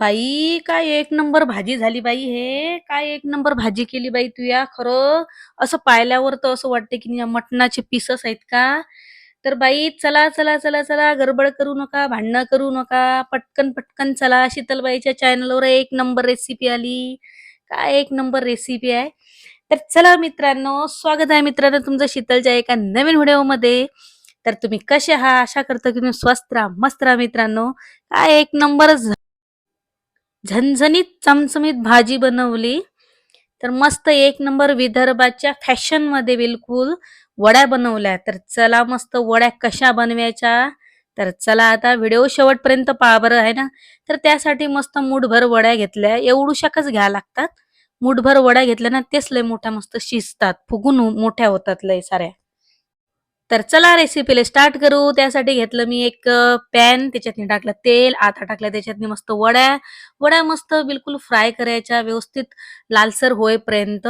बाई काय एक नंबर भाजी झाली बाई हे. काय एक नंबर भाजी केली बाई तू या खरं. असं पाहिल्यावर तर असं वाटते की मटणाचे पीसच आहेत का? तर बाई चला चला चला चला गडबड करू नका भांडणं करू नका. पटकन पटकन चला. शीतलबाईच्या चॅनलवर एक नंबर रेसिपी आली. काय एक नंबर रेसिपी आहे. तर चला मित्रांनो स्वागत आहे मित्रांनो तुमचं शीतलच्या एका नवीन व्हिडिओमध्ये तर तुम्ही कसे आहात? आशा करतो की तुम्ही स्वस्त राहा मस्त राहा मित्रांनो. काय एक नंबर झणझणीत चमचमीत भाजी बनवली. तर मस्त एक नंबर विदर्भाच्या फॅशनमध्ये बिलकुल वड्या बनवल्या. तर चला मस्त वड्या कशा बनवायच्या? तर चला आता व्हिडिओ शेवटपर्यंत पहा बरं आहे ना? तर त्यासाठी मस्त मुठभर वड्या घेतल्या. एवढूशाकच घ्या लागतात. मुठभर वड्या घेतल्या ना तेच लय मोठ्या मस्त शिजतात. फुगून मोठ्या होतात लय साऱ्या. तर चला रेसिपीला स्टार्ट करू. त्यासाठी घेतलं मी एक पॅन त्याच्यातनी टाकलं तेल आता टाकलं त्याच्यातनी मस्त वड्या. वड्या मस्त बिलकुल फ्राय करायच्या व्यवस्थित लालसर होईपर्यंत.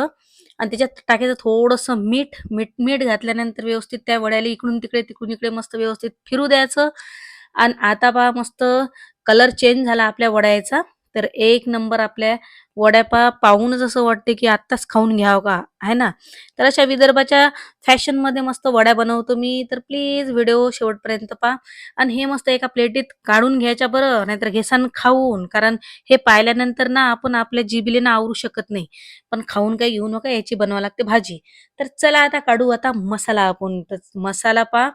आणि त्याच्यात टाकायचं थोडंसं मीठ. मीठ मीठ घातल्यानंतर व्यवस्थित त्या वड्याला इकडून तिकडे तिकडून इकडे मस्त व्यवस्थित फिरू द्यायचं. आणि आता पहा मस्त कलर चेंज झाला आपल्या वड्याचा. तर एक नंबर आपल्या वड्यापा पाहूनच असं वाटते की आत्ताच खाऊन घ्यावं का? आहे ना? तर अशा विदर्भाच्या फॅशनमध्ये मस्त वड्या बनवतो मी. तर प्लीज व्हिडिओ शेवटपर्यंत पहा. आणि हे मस्त एका प्लेटीत काढून घ्यायच्या बरं नाहीतर घेसान खाऊन. कारण हे पाहिल्यानंतर ना आपण आपल्या जिबिले ना आवरू शकत नाही. पण खाऊन काही येऊ नका याची बनवावी लागते भाजी. तर चला आता काढू आता मसाला आपण. तर मसाला पा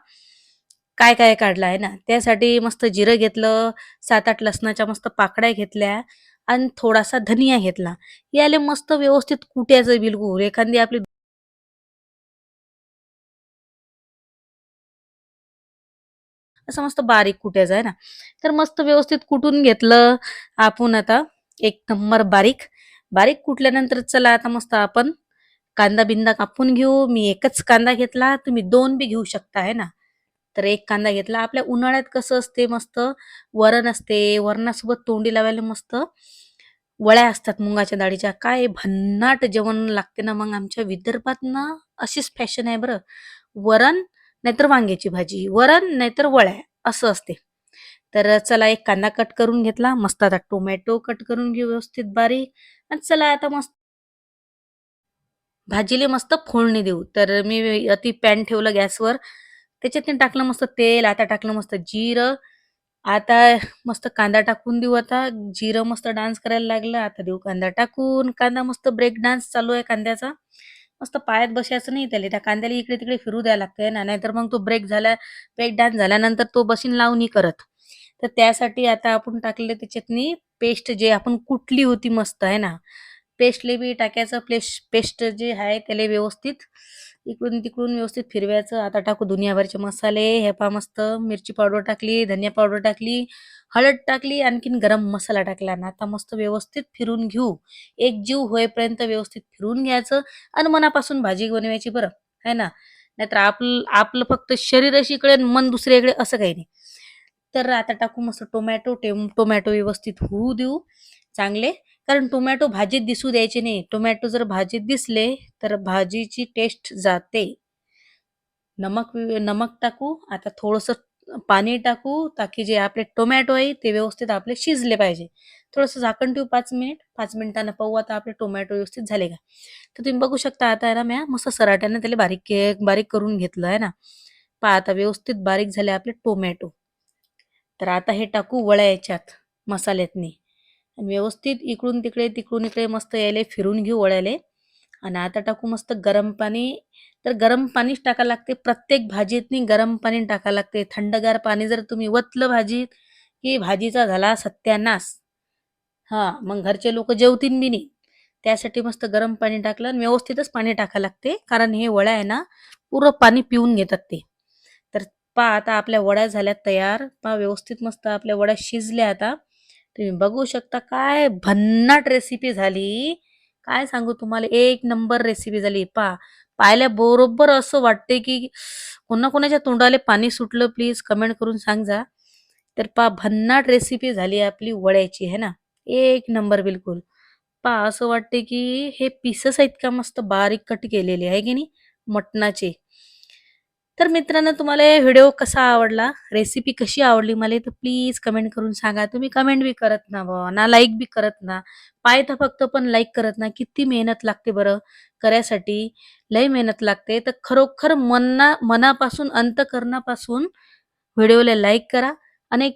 काय काय काढलं आहे ना त्यासाठी मस्त जिरं घेतलं सात आठ लसणाच्या मस्त पाकड्या घेतल्या आणि थोडासा धनिया घेतला. याले मस्त व्यवस्थित कुट्याचं बिलकुल एखादी आपली असं मस्त बारीक कुट्याचं आहे ना. तर मस्त व्यवस्थित कुटून घेतलं आपण आता एक नंबर बारीक. बारीक कुटल्यानंतर चला आता मस्त आपण कांदा बिंदा कापून घेऊ. मी एकच कांदा घेतला तुम्ही दोन बी घेऊ शकता आहे ना. तर एक कांदा घेतला. आपल्या उन्हाळ्यात कसं असते मस्त वरण असते. वरणासोबत तोंडी लावायला मस्त वळ्या असतात मुंगाच्या डाळीच्या. काय भन्नाट जेवण लागते ना मग आमच्या विदर्भात ना अशीच फॅशन आहे बरं. वरण नाहीतर वांग्याची भाजी वरण नाहीतर वळ्या असं असते. तर चला एक कांदा कट करून घेतला. मस्त आता टोमॅटो कट करून घेऊ व्यवस्थित बारीक. आणि चला आता मस्त भाजीले मस्त फोडणी देऊ. तर मी अति पॅन ठेवलं गॅसवर. त्याच्यातनं टाकलं मस्त तेल आता टाकलं मस्त जिरं आता मस्त कांदा टाकून देऊ आता. जिरं मस्त डान्स करायला लागलं आता देऊ कांदा टाकून. कांदा मस्त ब्रेक डान्स चालू आहे कांद्याचा. मस्त पायात बसायचं नाही त्याला. त्या कांद्याला इकडे तिकडे फिरू द्यायला लागतंय ना नाहीतर मग तो ब्रेक झाला ब्रेक डान्स झाल्यानंतर तो बसीन लावणी करत. तर त्यासाठी आता आपण टाकले त्याच्यातनी पेस्ट जे आपण कुटली होती मस्त आहे ना. पेस्टले बी टाकायचं प्लेश पेस्ट जे आहे त्याला व्यवस्थित इकडून तिकडून व्यवस्थित फिरवायचं. आता टाकू दुनियाभरचे मसाले हे पा मस्त. मिरची पावडर टाकली धनिया पावडर टाकली हळद टाकली आणखीन गरम मसाला टाकला ना. आता मस्त व्यवस्थित फिरून घेऊ. एक जीव होईपर्यंत व्यवस्थित फिरून घ्यायचं आणि मनापासून भाजी बनवायची बरं है ना? नाहीतर आपलं आपलं फक्त शरीर इकडे मन दुसऱ्याकडे असं काही नाही. तर आता टाकू मस्त टोमॅटो टोमॅटो व्यवस्थित होऊ देऊ. चांगले? कारण टोमॅटो भाजीत दिसू द्यायचे नाही. टोमॅटो जर भाजीत दिसले तर भाजीची टेस्ट जाते. नमक नमक टाकू आता थोडंसं पाणी टाकू ताकी जे आपले टोमॅटो आहे ते व्यवस्थित आपले शिजले पाहिजे. थोडंसं झाकण ठेवू पाच मिनिट. पाच मिनिटांना पाहू आता आपले टोमॅटो व्यवस्थित झाले का. तर तुम्ही बघू शकता आता आहे ना म्या मस्त सराट्याने त्याला बारीक बारीक करून घेतलं आहे ना. पहा आता व्यवस्थित बारीक झाले आपले टोमॅटो. तर आता हे टाकू वळ्या याच्यात मसाल्यातनी. आणि व्यवस्थित इकडून तिकडे तिकडून इकडे मस्त यायले फिरून घेऊ वळायले आणि आता टाकू मस्त गरम पाणी. तर गरम पाणीच टाकायला लागते. प्रत्येक भाजीतनी गरम पाणी टाकायला लागते. थंडगार पाणी जर तुम्ही वतलं भाजीत की भाजीचा झाला सत्यानाश. हा मग घरचे लोक जेवतीन बी नाही. त्यासाठी मस्त गरम पाणी टाकलं आणि व्यवस्थितच पाणी टाकायला लागते. कारण हे वड्या आहे ना पुरं पाणी पिऊन घेतात ते. तर पा आता आपल्या वड्या झाल्या तयार. पा व्यवस्थित मस्त आपल्या वड्या शिजल्या आता. तुम्ही बघू शकता काय भन्नाट रेसिपी झाली. काय सांगू तुम्हाला? एक नंबर रेसिपी झाली. पा पाहिल्या बरोबर असं वाटते की कोणा कोणाच्या तोंडाले पाणी सुटलं प्लीज कमेंट करून सांग जा तर पा भन्नाट रेसिपी झाली आपली वड्याची है ना? एक नंबर बिलकुल. पा असं वाटते की हे पीसेस आहेत का मस्त बारीक कट केलेले आहे की नाही? मटणाचे. तर मित्रांनो तुम्हाला हे व्हिडिओ कसा आवडला? रेसिपी कशी आवडली मला तर प्लीज कमेंट करून सांगा. तुम्ही कमेंट बी करत ना बुवा ना लाईक बी करत ना. पाय तर फक्त पण लाईक करत ना. किती मेहनत लागते बरं करायसाठी. लय मेहनत लागते. तर खरोखर मना मनापासून अंतकरणापासून व्हिडिओला लाईक करा आणि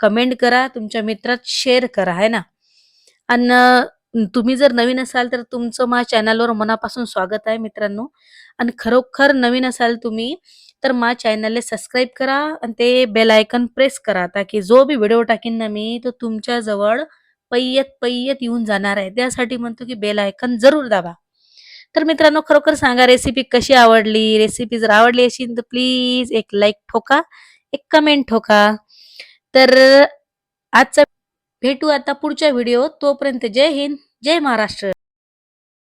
कमेंट करा. तुमच्या मित्रात शेअर करा है ना? आणि तुम्ही जर नवीन असाल तर तुमचं माझ्या चॅनलवर मनापासून स्वागत आहे मित्रांनो. आणि खरोखर नवीन असाल तुम्ही तर माझ्या चॅनलला सबस्क्राईब करा आणि ते बेल आयकन प्रेस करा. ताकी जो बी व्हिडिओ टाकीन ना मी तो तुमच्या जवळ पय्यत येऊन जाणार आहे. त्यासाठी म्हणतो की बेल आयकन जरूर दाबा. तर मित्रांनो खरोखर सांगा रेसिपी कशी आवडली? रेसिपी जर आवडली असेल तर प्लीज एक लाईक ठोका एक कमेंट ठोका. तर आजचा भेटू आता पुढच्या व्हिडिओ तोपर्यंत जय हिंद जय महाराष्ट्र.